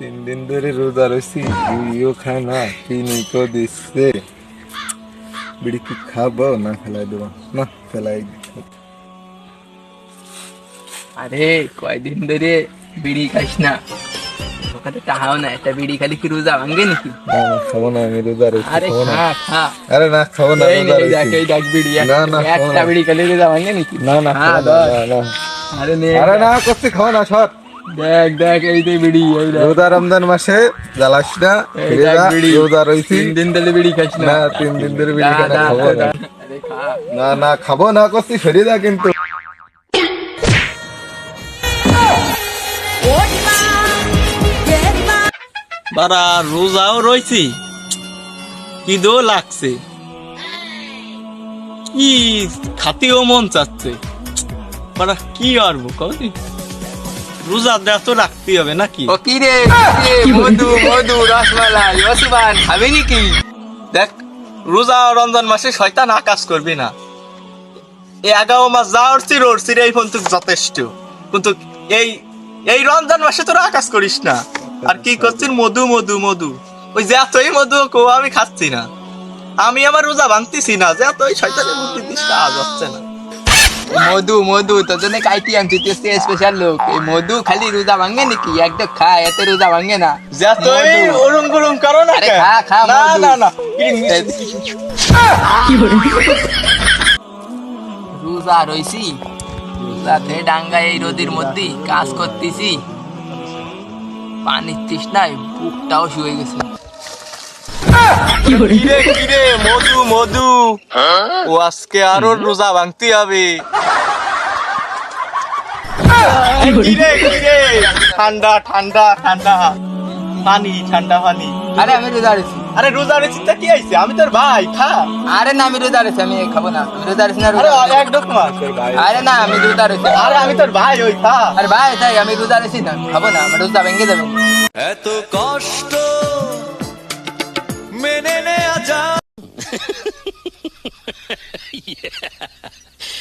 দিন ধরে রোজা রয়েছি বিড়িও খায় না চিনি তো দিচ্ছে? বিড়ি কি খাব? না ফেলাই দেবো। না ফেলাই আরে কয়দিন ধরে বিড়ি খাইস না? ওখানে টাহাও না একটা বিড়ি খালি কি রোজা ভাঙ্গে নাকি? না না খাব না আমি রোজা রয়েছি আরে না। আরে না খাব না রোজা রয়েছি বিড়ি না, না, একটা বিড়ি খালি রোজা ভাঙ্গে নাকি? না না না, ধর। না। আরে না। খাব না সর। দেখ দেখ এই বিড়ি এই দেখ। রোজা রমজান মাসে জ্বালাস না ফিরে যা, রোজা রয়েছি তিন দিন ধরে বিড়ি খাইস না। না তিন দিন ধরে বিড়ি দা, খাই না, দা, খাব না। দা। আরে খা। না না খাব না করছি যা কিন্তু। বারা রোজাও রয়েছি ঈদও লাগছে। কি খাতেও মন চাচ্ছে। বারা কি আরবো কবি রোজা দেওয়া তো রাখতেই হবে নাকি? ও কি রে মধু মধু রসমালাই ওসমান খাবি নাকি? দেখ রোজা রমজান মাসে শয়তান আকাশ করবি না। এই এগারো মাস যা উঠছি রড়ছি এই ফোন তুই যথেষ্ট। কিন্তু এই এই রমজান মাসে তোরা আকাশ করিস না। আর কি করছিস? মধু মধু মধু। ওই যে এতই মধু কো আমি খাচ্ছি না। আমি আমার রোজা ভাঙতেছি না যে এতই শয়তানের বুদ্ধি দিস কাজ হচ্ছে না। মধু মধু তোর জন্য কাইটি আনছি তুই হচ্ছে স্পেশাল লোক এই মধু খালি রোজা ভাঙ্গে নাকি? একদম খা এতে রোজা ভাঙ্গে না। যে মধু। ওরম গরম করো না খা, খা, না না না। রোজা রইছি। রোজাতে ডাঙ্গা এই রোদের মধ্যে কাজ করতেছি। পানির তৃষ্ণায় বুকটাও শুয়ে গেছে। কিরে কিরে মধু মধু। ও আজকে আরও রোজা ভাঙতে হবে। কিরে কিরে ঠান্ডা ঠান্ডা ঠান্ডা। পানি ঠান্ডা পানি। আরে আমি রোজা রয়েছি আরে রোজা রেসিটা কি আইছে আমি তোর ভাই খা। আরে না আমি রোজা রয়েছি আমি খাব না। আমি রোজা রয়েছি না আরে এক ডোক মার। ভাই আরে না আমি রোজা রয়েছি আরে আমি তোর ভাই ওই খা। আরে ভাই তাই আমি রোজা রয়েছি না খাব না আমার রোজা ভেঙে যাবে। এত কষ্ট